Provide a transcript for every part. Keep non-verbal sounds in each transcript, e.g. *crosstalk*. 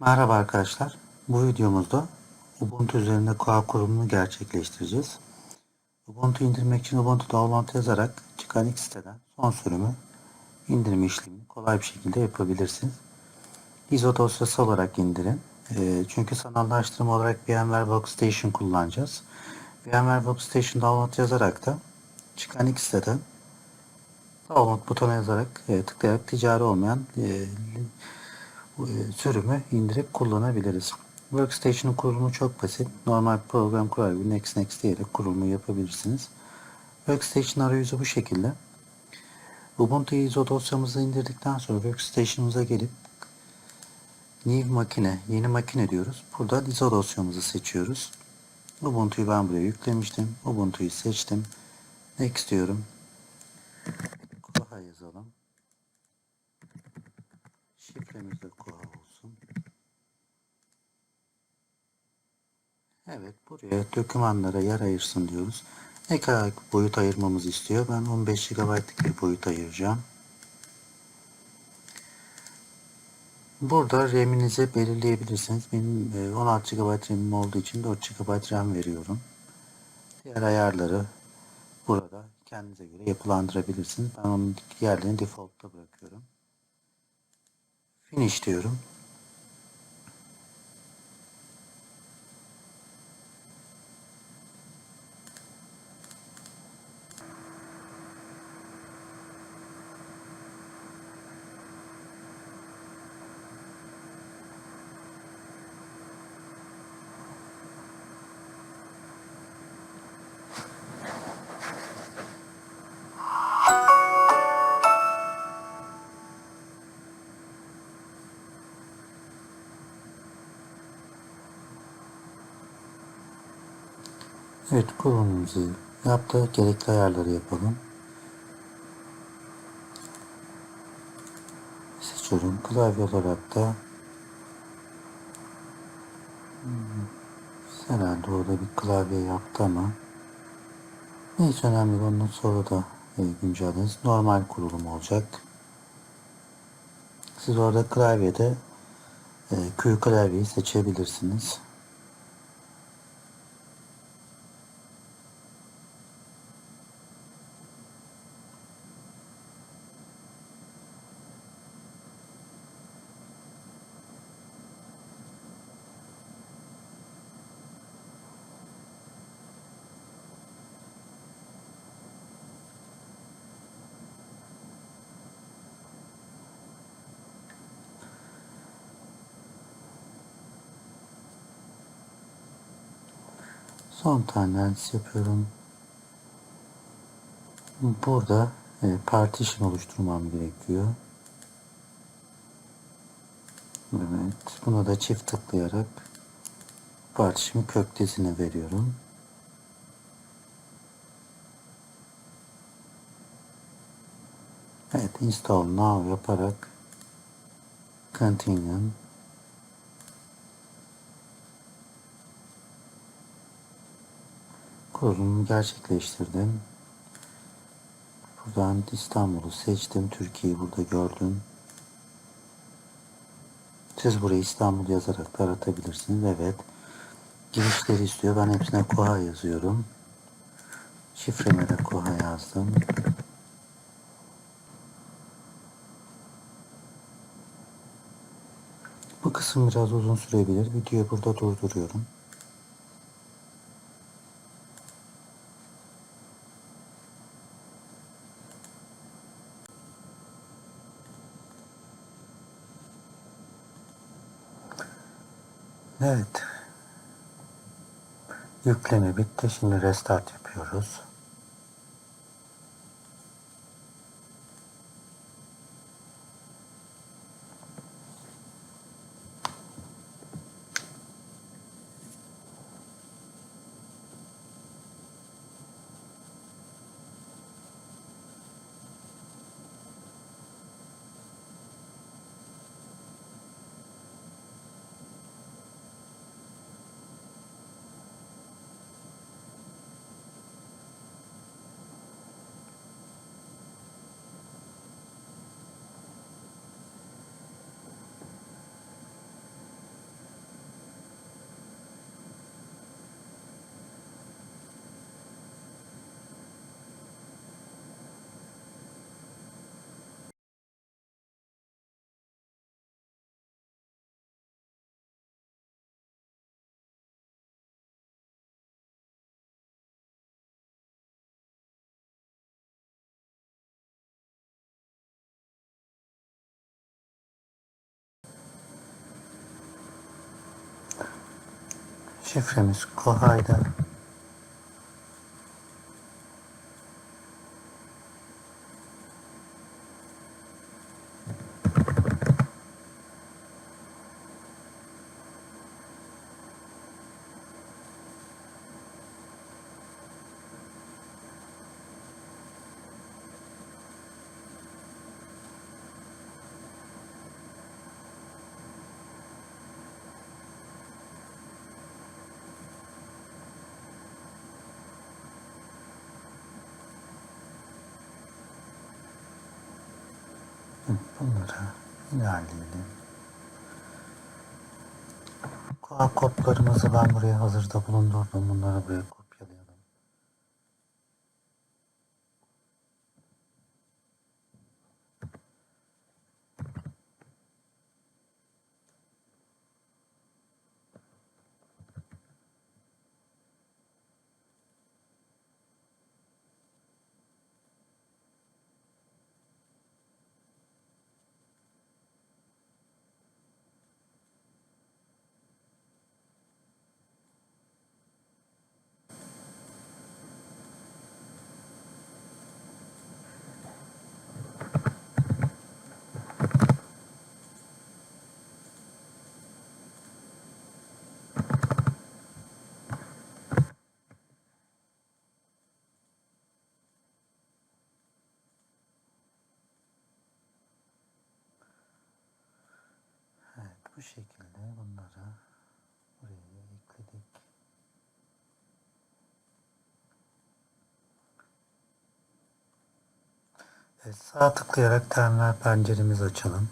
Merhaba arkadaşlar. Bu videomuzda Ubuntu üzerinde Koa kurulumunu gerçekleştireceğiz. Ubuntu indirmek için Ubuntu download yazarak çıkan ilk siteden son sürümü indirme işlemini kolay bir şekilde yapabilirsiniz. ISO dosyası olarak indirin. Ee, çünkü sanallaştırma olarak VMware Workstation kullanacağız. VMware Workstation download yazarak da çıkan ilk siteden download butona yazarak e, tıklayarak ticari olmayan e, e, sürümü indirip kullanabiliriz. Workstation'ın kurulumu çok basit. Normal program kurar gibi next next diyerek kurulumu yapabilirsiniz. Workstation arayüzü bu şekilde. Ubuntu ISO dosyamızı indirdikten sonra Workstation'ımıza gelip New makine, yeni makine diyoruz. Burada ISO dosyamızı seçiyoruz. Ubuntu'yu ben buraya yüklemiştim. Ubuntu'yu seçtim. Next diyorum. Koha yazalım. Şifremiz de Koha olsun. Evet buraya dokümanlara yer ayırsın diyoruz. Ne kadar boyut ayırmamızı istiyor? Ben 15 GB'lık bir boyut ayıracağım. Burada RAM'inizi belirleyebilirsiniz. Benim e, 16 GB RAM'im olduğu için 4 GB RAM veriyorum. Diğer ayarları burada kendinize göre yapılandırabilirsiniz. Ben onun yerlerini default'ta bırakıyorum. Finish diyorum. Evet kurulumuzu yaptık. Gerekli ayarları yapalım. Seçiyorum. Klavye olarak da herhalde orada bir klavye yaptı ama neyse önemli. Ondan sonra da e. Normal kurulum olacak. Siz orada klavyede e, Q klavyeyi seçebilirsiniz. Son tane yapıyorum. Burada e, partition oluşturmam gerekiyor. Evet. Buna da çift tıklayarak partition köktesine veriyorum. Evet. Install now yaparak continue kurulumu gerçekleştirdim. Buradan İstanbul'u seçtim. Türkiye'yi burada gördüm. Siz burayı İstanbul yazarak aratabilirsiniz. Evet. Girişleri istiyor. Ben hepsine Koha yazıyorum. Şifreme de Koha yazdım. Bu kısım biraz uzun sürebilir. Videoyu burada durduruyorum. Evet. Yükleme bitti. Şimdi restart yapıyoruz. Şifremiz Kohay'da. Hı, Bunları ilerleyelim. Koa kodlarımızı ben buraya hazırda bulundurdum. Bunları buraya kopyalayalım. Evet bu şekilde bunları buraya ekledik. Evet, sağ tıklayarak terminal penceremizi açalım.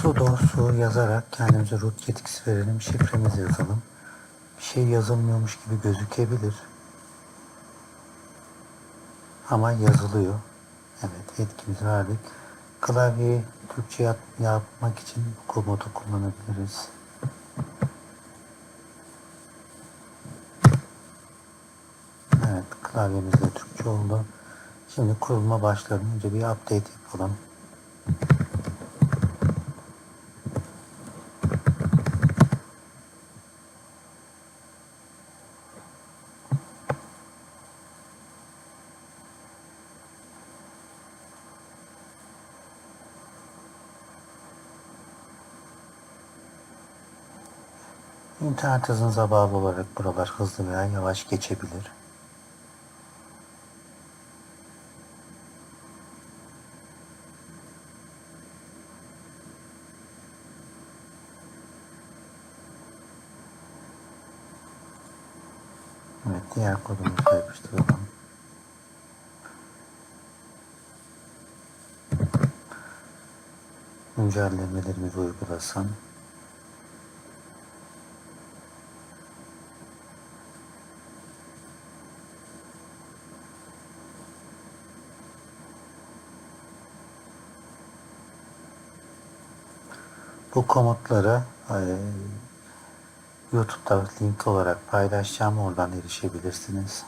sudo su yazarak kendimize root yetkisi verelim. Şifremizi yazalım. Bir şey yazılmıyormuş gibi gözükebilir. Ama yazılıyor. Evet yetkimizi verdik. Klavyeyi Türkçe yap- yapmak için bu komutu kullanabiliriz. Evet klavyemiz de Türkçe oldu. Şimdi kurulma başlayalım. Önce bir update yapalım. İnternet hızınıza bağlı olarak buralar hızlı veya yavaş geçebilir. Evet, diğer kodumuzu yapıştıralım. Güncellemelerimizi uygulasın. Bu komutları eee, YouTube'da link olarak paylaşacağım. Oradan erişebilirsiniz.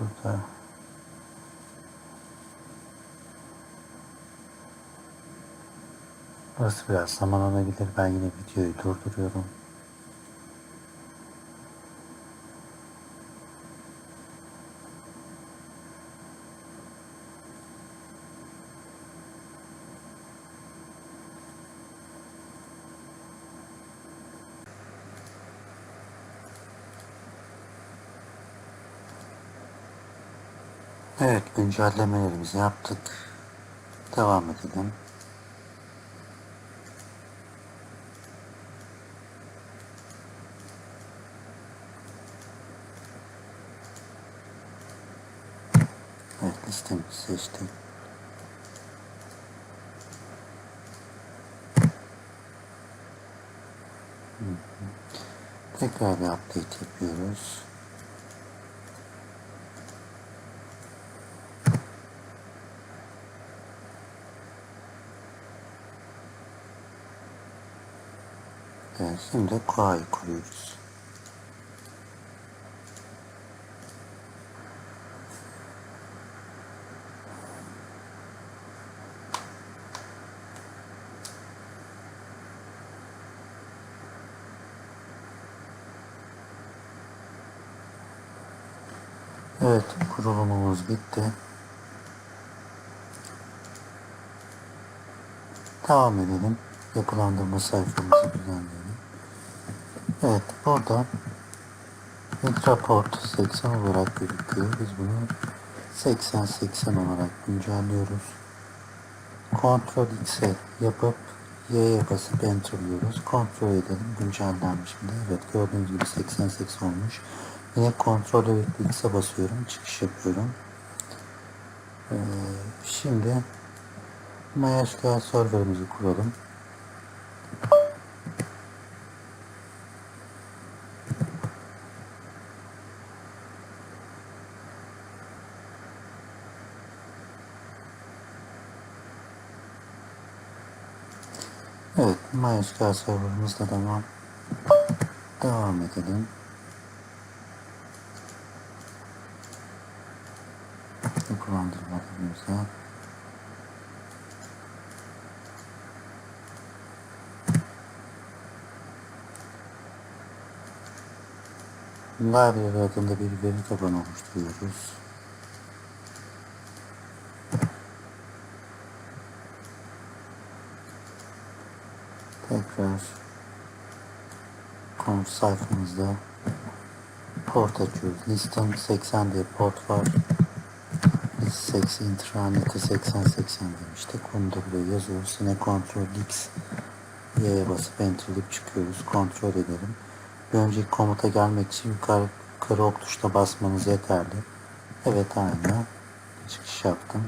Burada Burası biraz zaman alabilir. Ben yine videoyu durduruyorum. güncellemelerimizi yaptık. Devam edelim. Evet listemizi seçtim. Tekrar bir update yapıyoruz. Şimdi Koa'yı kuruyoruz. Evet, kurulumumuz bitti. Devam edelim. Yapılandırma sayfamızı düzenleyelim. Evet, burada Intraport 80 olarak gözüküyor. Biz bunu 80-80 olarak güncelliyoruz. Ctrl X'e yapıp Y'ye basıp enterlıyoruz. Kontrol edelim. Güncellenmiş mi? Evet gördüğünüz gibi 80-80 olmuş. Yine kontrol evet X'e basıyorum. Çıkış yapıyorum. Ee, şimdi MySQL serverimizi kuralım. Evet, MySQL serverımızda devam. Devam edelim. Yapılandırmalarımıza. Library adında bir veri tabanı oluşturuyoruz. Tekrar konf sayfamızda port açıyoruz. Listem 80 diye port var. Biz 80 intraneti 80 80 demiştik. Onu da buraya yazıyoruz. Yine Ctrl X Y'ye basıp enter'layıp çıkıyoruz. Kontrol edelim. Bir önceki komuta gelmek için yukarı, yukarı ok tuşuna basmanız yeterli. Evet aynı. Çıkış yaptım.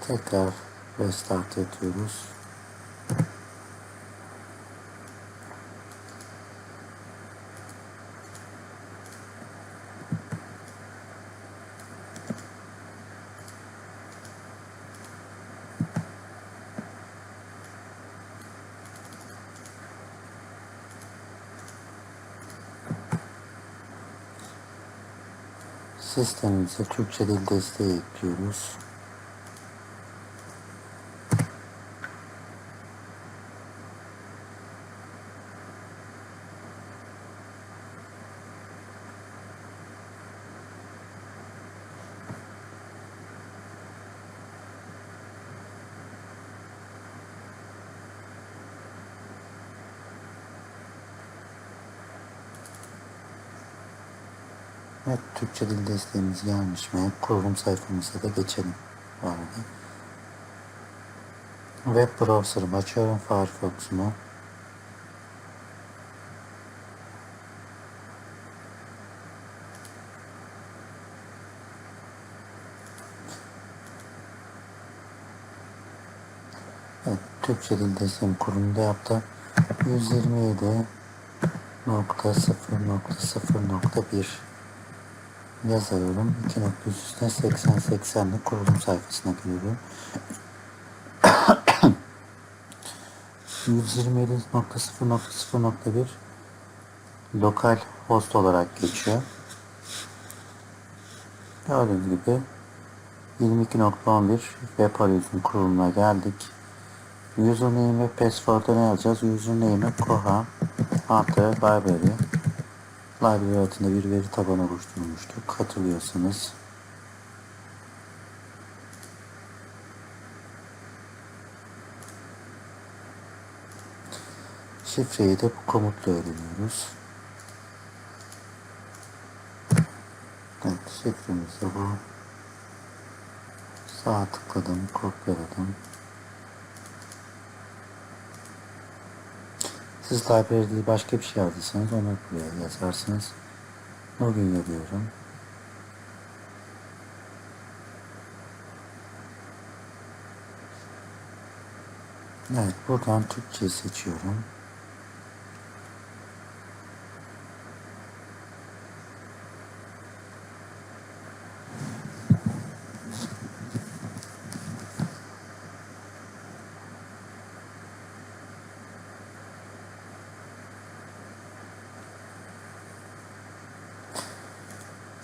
Tekrar restart yapıyoruz. Sistemimize Türkçe dil desteği ekliyoruz. Evet, Türkçe dil desteğimiz gelmiş mi? Kurulum sayfamıza da geçelim. Arada. Web browser'ımı açıyorum. Firefox'umu. Evet, Türkçe dil desteğim kurulumda yaptı. 127 nokta 0.0.1 yazıyorum. 2 nokta üstüne 80 80'li kurulum sayfasına giriyorum. *coughs* 127.0.0.1 lokal host olarak geçiyor. Gördüğünüz gibi 22.11 web arayüzünün kurulumuna geldik. Username ve password'a ne yazacağız? Username koha artı library Library bir veri tabanı oluşturmuştuk. Hatırlıyorsanız. Şifreyi de bu komutla öğreniyoruz. Evet, şifremiz de bu. Sağ tıkladım, kopyaladım. Siz library değil başka bir şey yazdıysanız onu buraya yazarsınız. Login yazıyorum. Evet buradan Türkçe seçiyorum.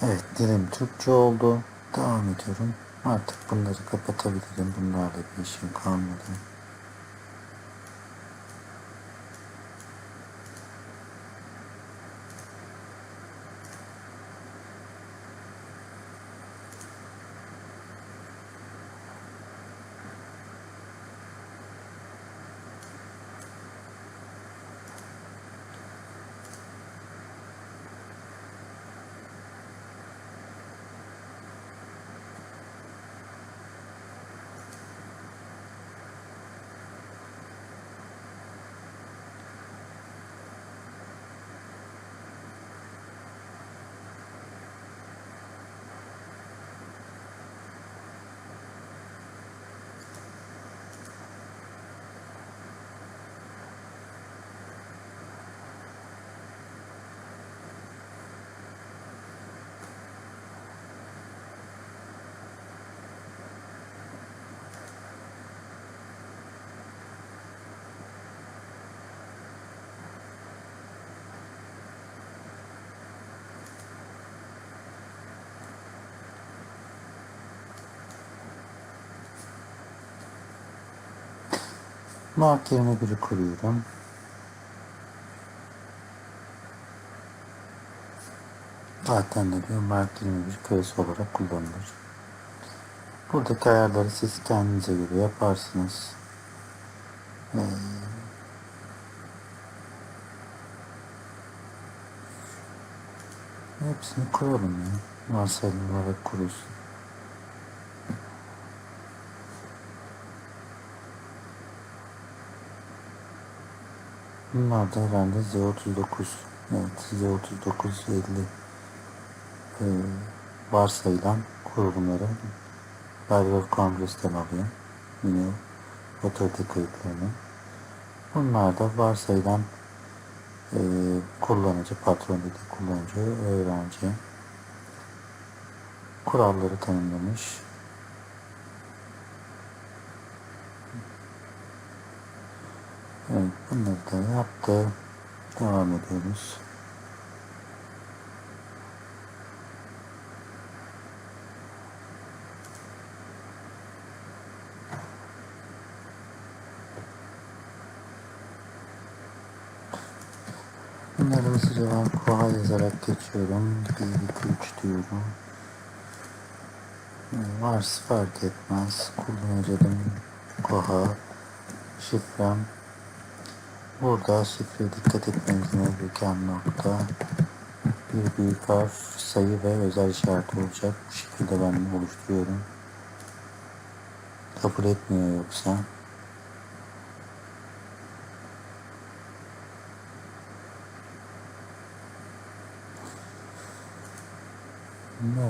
Evet dilim Türkçe oldu. Devam ediyorum. Artık bunları kapatabilirim. Bunlarla bir işim kalmadı. Mark 21'i kuruyorum. Zaten de diyor Mark 21 köyesi olarak kullanılır. Buradaki ayarları siz kendinize göre yaparsınız. Ee, hepsini kuralım ya. Varsayılı olarak kurulsun. Bunlar da herhalde Z39. Evet Z39 50 ee, varsayılan kurulumları Library Congress'ten alıyor. Yine otorite kayıtlarını. Bunlar da varsayılan e, kullanıcı, patron dediği kullanıcı, öğrenci kuralları tanımlamış. Evet, bunları da yaptı. Devam ediyoruz. Bunları hızlıca koha yazarak geçiyorum. 1, 2, 3 diyorum. Varsa fark etmez. Kullanıcı adım koha. Şifrem Burada şifreye dikkat etmemizin gereken nokta bir büyük harf, sayı ve özel işareti olacak. Bu şekilde ben oluşturuyorum. Kabul etmiyor yoksa.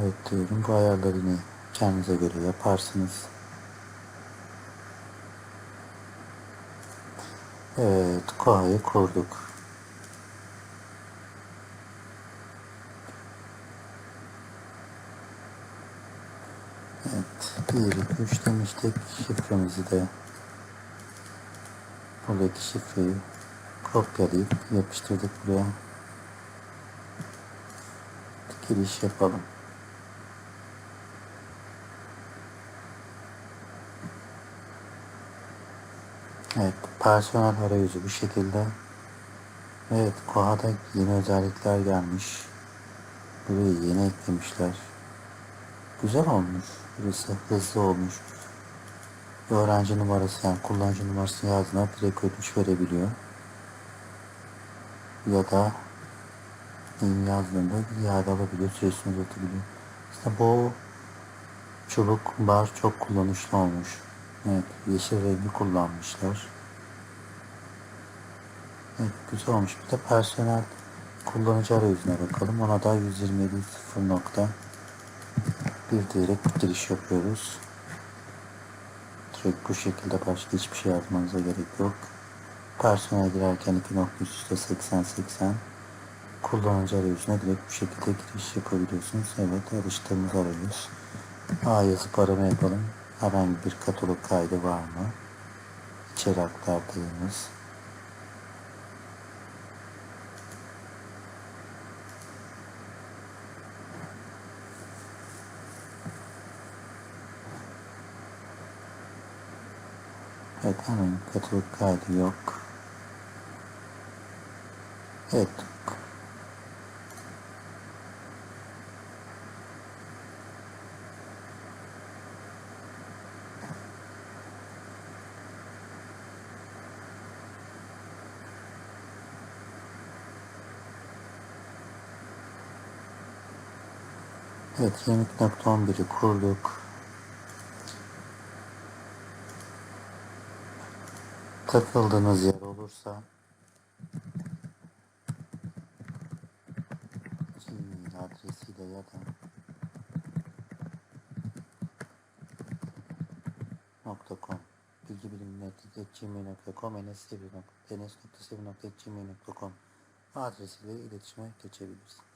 Evet diyorum. Bu ayarları yine kendinize göre yaparsınız. Evet, Koa'yı kurduk. Evet, 1, 2, 3 demiştik. Şifremizi de buradaki şifreyi kopyalayıp yapıştırdık buraya. Giriş yapalım. Evet, personel arayüzü bu şekilde. Evet, Koha'da yeni özellikler gelmiş. Burayı yeni eklemişler. Güzel olmuş. Burası hızlı olmuş. Öğrenci numarası yani kullanıcı numarasını yazdığında direkt ödünç verebiliyor. Ya da yazdığında iade alabiliyor, süresini uzatabiliyor. İşte bu çubuk bar çok kullanışlı olmuş. Evet, yeşil rengi kullanmışlar. Evet, güzel olmuş. Bir de personel kullanıcı arayüzüne bakalım. Ona da 127.0 bir diyerek giriş yapıyoruz. Direkt bu şekilde başka hiçbir şey yazmanıza gerek yok. Personel girerken 2 nokta üst üste 80 80 kullanıcı arayüzüne direkt bu şekilde giriş yapabiliyorsunuz. Evet alıştığımız arayüz. A yazıp arama yapalım. Herhangi bir katalog kaydı var mı? İçeri aktardığımız. Evet hemen katılık kaydı yok. Evet. Evet 20.11'i kurduk. Takıldığınız yer olursa. Gmail adresiyle ya da .com. bilgi bilimnet.gmail.com enes.sevi.gmail.com adresiyle iletişime geçebilirsiniz.